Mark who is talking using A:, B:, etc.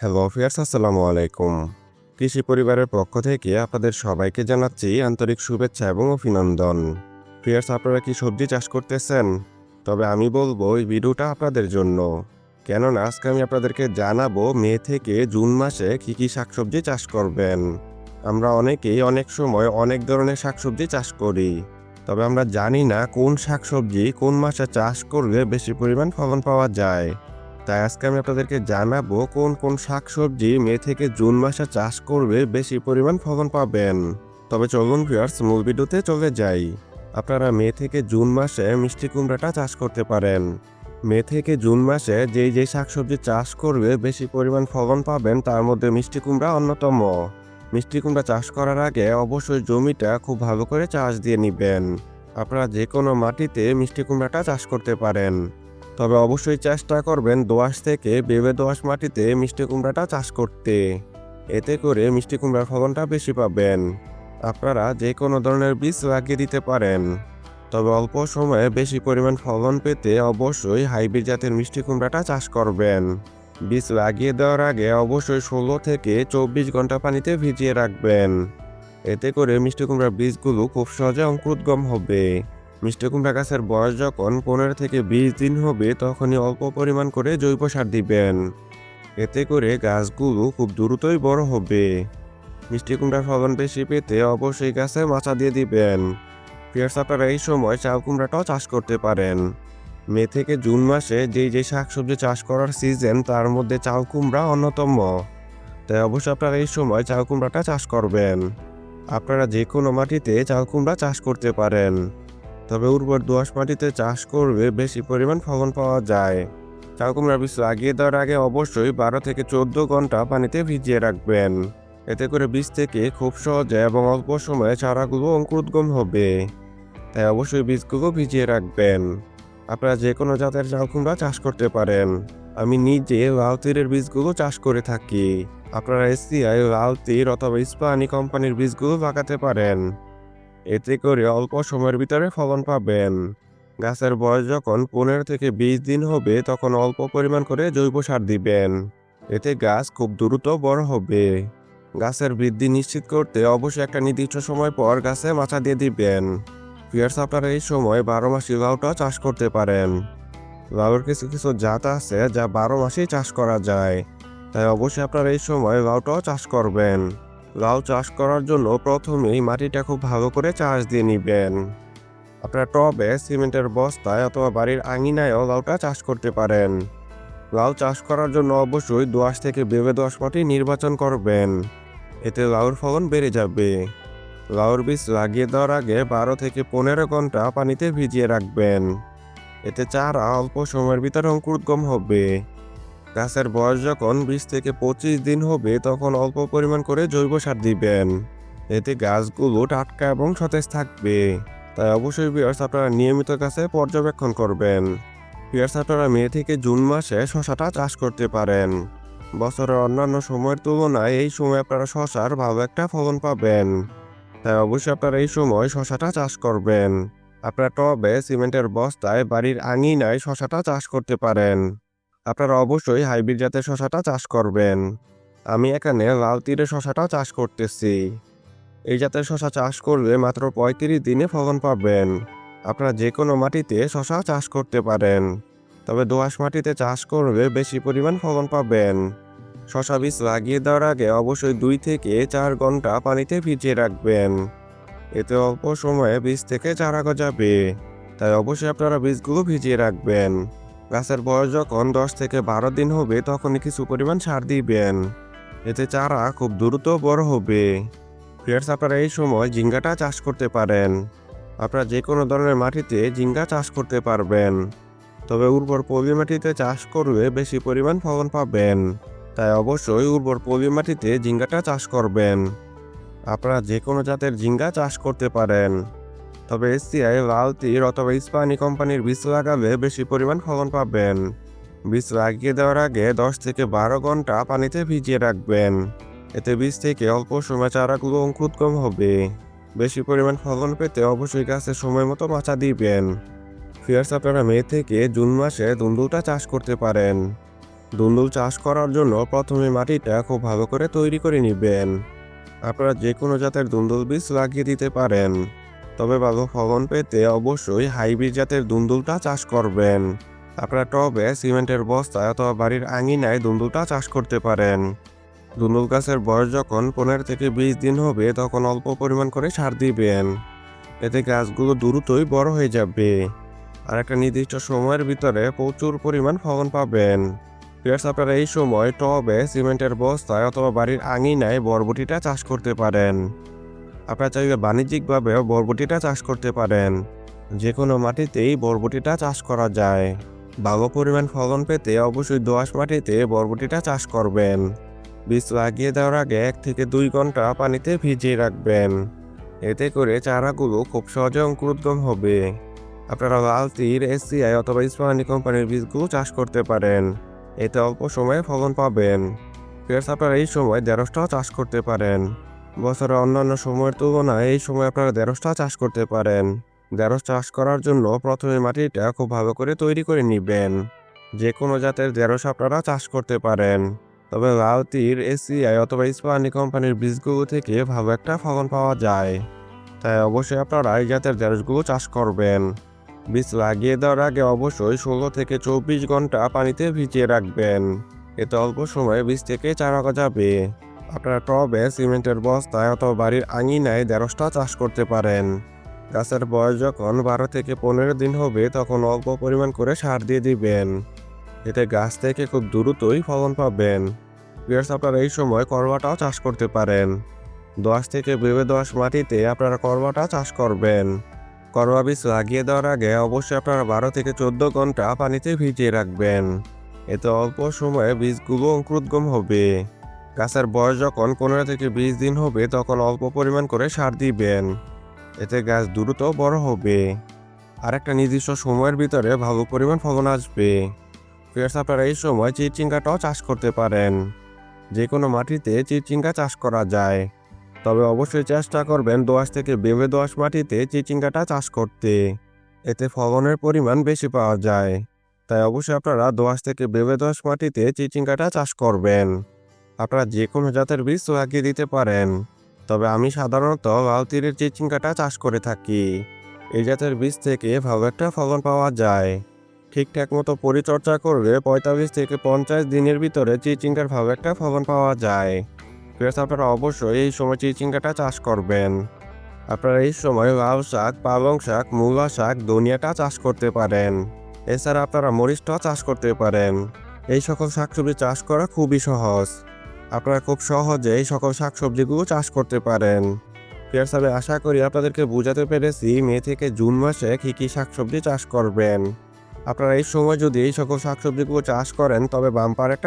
A: Hello fierce আসসালামু আলাইকুম। কৃষি পরিবারের পক্ষ থেকে আপনাদের সবাইকে জানাচ্ছি আন্তরিক শুভেচ্ছা এবং অভিনন্দন। ফিয়ার্স আপনারা কি সবজি চাষ করতেছেন? তবে আমি বলব, এই ভিডিওটা আপনাদের জন্য। কেননা, আজকে আমি আপনাদেরকে জানাব মে থেকে জুন মাসে কী কী শাকসবজি চাষ করবেন। আমরা অনেকেই অনেক সময় অনেক ধরনের শাকসবজি চাষ করি। তবে আমরা জানি না কোন শাকসবজি কোন মাসে চাষ করলে বেশি পরিমাণ ফলন পাওয়া যায়। তাই আজকে আমি আপনাদেরকে জানাব কোন কোন শাকসবজি মে থেকে জুন মাসে চাষ করবে বেশি পরিমাণ ফলন পাবেন। তবে চলুন ভিউয়ার্স, মূল ভিডিওতে চলে যাই। আপনারা মে থেকে জুন মাসে মিষ্টি কুমড়াটা চাষ করতে পারেন। মে থেকে জুন মাসে যেই যেই শাকসবজি চাষ করবে বেশি পরিমাণ ফলন পাবেন, তার মধ্যে মিষ্টি কুমড়া অন্যতম। মিষ্টি কুমড়া চাষ করার আগে অবশ্যই জমিটা খুব ভালো করে চাষ দিয়ে নেবেন। আপনারা যে কোনো মাটিতে মিষ্টি কুমড়াটা চাষ করতে পারেন। তবে অবশ্যই চেষ্টা করবেন দোআঁশ থেকে বেবে দোআঁশ মাটিতে মিষ্টি কুমড়াটা চাষ করতে। এতে করে মিষ্টি কুমড়ার ফলনটা বেশি পাবেন। আপনারা যে কোনো ধরনের বীজ লাগিয়ে দিতে পারেন। তবে অল্প সময়ে বেশি পরিমাণ ফলন পেতে অবশ্যই হাইব্রিড জাতের মিষ্টি কুমড়াটা চাষ করবেন। বীজ লাগিয়ে দেওয়ার আগে অবশ্যই ষোলো থেকে চব্বিশ ঘণ্টা পানিতে ভিজিয়ে রাখবেন। এতে করে মিষ্টি কুমড়ার বীজগুলো খুব সহজে অঙ্কুরোদ্গম হবে। মিষ্টি কুমড়া গাছের বয়স যখন পনেরো থেকে বিশ দিন হবে, তখনই অল্প পরিমাণ করে জৈব সার দিবেন। এতে করে গাছগুলো খুব দ্রুতই বড় হবে। মিষ্টি কুমড়ার ফলন বেশি পেতে অবশ্যই গাছে মাচা দিয়ে দিবেন। ফিয়ার্স আপনারা এই সময় চাল কুমড়াটাও চাষ করতে পারেন। মে থেকে জুন মাসে যেই যে শাকসবজি চাষ করার সিজন, তার মধ্যে চাল কুমড়া অন্যতম। তাই অবশ্যই আপনারা এই সময় চাল কুমড়াটা চাষ করবেন। আপনারা যে কোনো মাটিতে চাল কুমড়া চাষ করতে পারেন। তবে উর্বর দোআঁশ মাটিতে চাষ করবে বেশি পরিমাণ ফলন পাওয়া যায়। চাল কুমড়ার বীজ লাগিয়ে দেওয়ার আগে অবশ্যই বারো থেকে চোদ্দ ঘণ্টা পানিতে ভিজিয়ে রাখবেন। এতে করে বীজ থেকে খুব সহজে এবং অল্প সময়ে চারাগুলো অঙ্কুরোদ্গম হবে। তাই অবশ্যই বীজগুলো ভিজিয়ে রাখবেন। আপনারা যে কোনো জাতের চাল কুমড়া চাষ করতে পারেন। আমি নিজে লাল তীরের বীজগুলো চাষ করে থাকি। আপনারা এসিআই, লাল তীর অথবা ইস্পাহানি কোম্পানির বীজগুলো লাগাতে পারেন। এতে করে অল্প সময়ের ভিতরে ফলন পাবেন। গাছের বয়স যখন পনেরো থেকে বিশ দিন হবে, তখন অল্প পরিমাণ করে জৈব সার দিবেন। এতে গাছ খুব দ্রুত বড় হবে। গাছের বৃদ্ধি নিশ্চিত করতে অবশ্যই একটা নির্দিষ্ট সময় পর গাছে মাচা দিয়ে দিবেন। পিয়ার্স আপনারা এই সময় বারো মাসি লাউটা চাষ করতে পারেন। লাউয়ের কিছু কিছু জাত আছে যা বারো মাসেই চাষ করা যায়। তাই অবশ্যই আপনারা এই সময় লাউটাও চাষ করবেন। লাউ চাষ করার জন্য প্রথমেই মাটিটা খুব ভালো করে চাষ দিয়ে নেবেন। আপনার টবে সিমেন্টের বস্তায় অথবা বাড়ির আঙিনায়ও লাউটা চাষ করতে পারেন। লাউ চাষ করার জন্য অবশ্যই দোআঁশ থেকে বেবে দোআঁশ মাটি নির্বাচন করবেন। এতে লাউর ফলন বেড়ে যাবে। লাউর বীজ লাগিয়ে দেওয়ার আগে বারো থেকে পনেরো ঘণ্টা পানিতে ভিজিয়ে রাখবেন। এতে চারা অল্প সময়ের ভিতরে অঙ্কুরোদ্গম হবে। গাছের বয়স যখন বিশ থেকে পঁচিশ দিন হবে, তখন অল্প পরিমাণ করে জৈব সার দিবেন। এতে গাছগুলো টাটকা এবং সতেজ থাকবে। তাই অবশ্যই বিয়ার্স আপনারা নিয়মিত গাছে পর্যবেক্ষণ করবেন। বিয়ার্স আপনারা মে থেকে জুন মাসে শশাটা চাষ করতে পারেন। বছরের অন্যান্য সময়ের তুলনায় এই সময় আপনারা শশার ভালো একটা ফলন পাবেন। তাই অবশ্যই আপনারা এই সময় শশাটা চাষ করবেন। আপনারা টবে, সিমেন্টের বস্তায়, বাড়ির আঙিনায় শশাটা চাষ করতে পারেন। আপনারা অবশ্যই হাইব্রিড জাতের শশাটা চাষ করবেন। আমি এখানে লাল তীরে শশাটা চাষ করতেছি। এই জাতের শশা চাষ করলে মাত্র পঁয়ত্রিশ দিনে ফলন পাবেন। আপনারা যে কোনো মাটিতে শশা চাষ করতে পারেন। তবে দোআঁশ মাটিতে চাষ করলে বেশি পরিমাণ ফলন পাবেন। শশা বীজ লাগিয়ে দেওয়ার আগে অবশ্যই দুই থেকে চার ঘণ্টা পানিতে ভিজিয়ে রাখবেন। এতে অল্প সময়ে বীজ থেকে চারা গজাবে। তাই অবশ্যই আপনারা বীজগুলো ভিজিয়ে রাখবেন। গাছের বয়স যখন দশ থেকে বারো দিন হবে, তখনই কিছু পরিমাণ সার দিবেন। এতে চারা খুব দ্রুত বড় হবে। ফ্রেন্ডস, আপনারা এই সময় ঝিঙ্গাটা চাষ করতে পারেন। আপনারা যে কোনো ধরনের মাটিতে ঝিঙ্গা চাষ করতে পারবেন। তবে উর্বর পলি মাটিতে চাষ করলে বেশি পরিমাণ ফলন পাবেন। তাই অবশ্যই উর্বর পলি মাটিতে ঝিঙ্গাটা চাষ করবেন। আপনারা যে কোনো জাতের ঝিঙ্গা চাষ করতে পারেন। তবে এসিআই লাল তীর অথবা ইস্পানি কোম্পানির বীজ লাগালে বেশি পরিমাণ ফলন পাবেন। বীজ লাগিয়ে দেওয়ার আগে দশ থেকে বারো ঘণ্টা পানিতে ভিজিয়ে রাখবেন। এতে বীজ থেকে অল্প সময় চারাগুলো অঙ্কুরোদ্গম হবে। বেশি পরিমাণ ফলন পেতে অবশ্যই গাছে সময় মতো মাচা দিবেন। ফিয়ার্স, আপনারা মে থেকে জুন মাসে দুন্দুলটা চাষ করতে পারেন। দুন্দুল চাষ করার জন্য প্রথমে মাটিটা খুব ভালো করে তৈরি করে নেবেন। আপনারা যে কোনো জাতের দুন্দুল বীজ লাগিয়ে দিতে পারেন। তবে ভালো ফলন পেতে অবশ্যই হাইব্রিড জাতের দুন্দুলটা চাষ করবেন। আপনারা টবে সিমেন্টের বস্তায় অথবা বাড়ির আঙিনায় দুন্দুলটা চাষ করতে পারেন। দুন্দুল গাছের বয়স যখন পনেরো থেকে বিশ দিন হবে, তখন অল্প পরিমাণ করে সার দিবেন। এতে গাছগুলো দ্রুতই বড় হয়ে যাবে। আর একটা নির্দিষ্ট সময়ের ভিতরে প্রচুর পরিমাণ ফলন পাবেন। প্লাস আপনারা এই সময় টবে সিমেন্টের বস্তায় অথবা বাড়ির আঙিনায় বরবটিটা চাষ করতে পারেন। আপনারা চাইলে বাণিজ্যিকভাবেও বরবটিটা চাষ করতে পারেন। যে কোনো মাটিতেই বরবটিটা চাষ করা যায়। ভালো পরিমাণ ফলন পেতে অবশ্যই দোআঁশ মাটিতে বরবটিটা চাষ করবেন। বীজ লাগিয়ে দেওয়ার আগে এক থেকে দুই ঘণ্টা পানিতে ভিজিয়ে রাখবেন। এতে করে চারাগুলো খুব সহজে অঙ্কুরোদ্গম হবে। আপনারা লাল তীর এসিআই অথবা ইস্পাহানি কোম্পানির বীজগুলো চাষ করতে পারেন। এতে অল্প সময়ে ফলন পাবেন। প্লাস আপনারা এই সময় দেড়শটাও চাষ করতে পারেন। বছরের অন্যান্য সময়ের তুলনায় এই সময় আপনারা দেড়শটা চাষ করতে পারেন। দেড়শ চাষ করার জন্য প্রথমে মাটিটা খুব ভালো করে তৈরি করে নেবেন। যে কোনো জাতের দেড়শ আপনারা চাষ করতে পারেন। তবে লাউতির তীর এসিআই অথবা ইস্পাহানি কোম্পানির বীজগুলো থেকে ভালো একটা ফলন পাওয়া যায়। তাই অবশ্যই আপনারা এই জাতের ঢেঁড়সগুলো চাষ করবেন। বীজ লাগিয়ে দেওয়ার আগে অবশ্যই ষোলো থেকে চব্বিশ ঘণ্টা পানিতে ভিজিয়ে রাখবেন। এতে অল্প সময়ে বীজ থেকে চারা গজাবে। আপনারা টবে সিমেন্টের বস্তায় অথবা বাড়ির আঙিনায় ঢেঁড়সটা চাষ করতে পারেন। গাছের বয়স যখন বারো থেকে পনেরো দিন হবে, তখন অল্প পরিমাণ করে সার দিয়ে দিবেন। এতে গাছ থেকে খুব দ্রুতই ফলন পাবেন। প্লাস আপনারা এই সময় করবাটাও চাষ করতে পারেন। দশ থেকে বেবে দশ মাটিতে আপনারা করবাটা চাষ করবেন। করবা বীজ লাগিয়ে দেওয়ার আগে অবশ্যই আপনারা বারো থেকে চোদ্দ ঘণ্টা পানিতে ভিজিয়ে রাখবেন। এতে অল্প সময়ে বীজগুলো অঙ্কুরোদ্গম হবে। গাছের বয়স যখন পনেরো থেকে বিশ দিন হবে, তখন অল্প পরিমাণ করে সার দিবেন। এতে গাছ দ্রুত বড় হবে। আর একটা নির্দিষ্ট সময়ের ভিতরে ভালো পরিমাণ ফলন আসবে। ফের আপনারা এই সময় চিচিঙ্গাটাও চাষ করতে পারেন। যে কোনো মাটিতে চিচিঙ্গা চাষ করা যায়। তবে অবশ্যই চেষ্টা করবেন দোয়াশ থেকে বেবে দোয়াশ মাটিতে চিচিঙ্গাটা চাষ করতে। এতে ফলনের পরিমাণ বেশি পাওয়া যায়। তাই অবশ্যই আপনারা দোআঁশ থেকে বেবে দোয়াশ মাটিতে চিচিঙ্গাটা চাষ করবেন। আপনারা যে কোনো জাতের বীজ লাগিয়ে দিতে পারেন। তবে আমি সাধারণত লাল তীরের চিচিঙ্গাটা চাষ করে থাকি, এই জাতের বীজ থেকে ভালো একটা ফলন পাওয়া যায়। ঠিকঠাক মতো পরিচর্যা করলে পঁয়তাল্লিশ থেকে পঞ্চাশ দিনের ভিতরে চিচিঙ্গার ভালো একটা ফলন পাওয়া যায়। প্লাস আপনারা অবশ্যই এই সময় চিচিঙ্গাটা চাষ করবেন। আপনারা এই সময় লাউ শাক, পালং শাক, মূলা শাক, ধনিয়াটা চাষ করতে পারেন। এছাড়া আপনারা মরিচটাও চাষ করতে পারেন। এই সকল শাকসবজি চাষ করা খুবই সহজ। আপনারা খুব সহজেই সকল শাকসবজিগুলো চাষ করতে পারেন। প্রিয়ার সাহেব আশা করি আপনাদেরকে বোঝাতে পেরেছি মে থেকে জুন মাসে কী কী শাকসবজি চাষ করবেন। আপনারা এই সময় যদি এই সকল শাকসবজিগুলো চাষ করেন, তবে বাম্পার একটা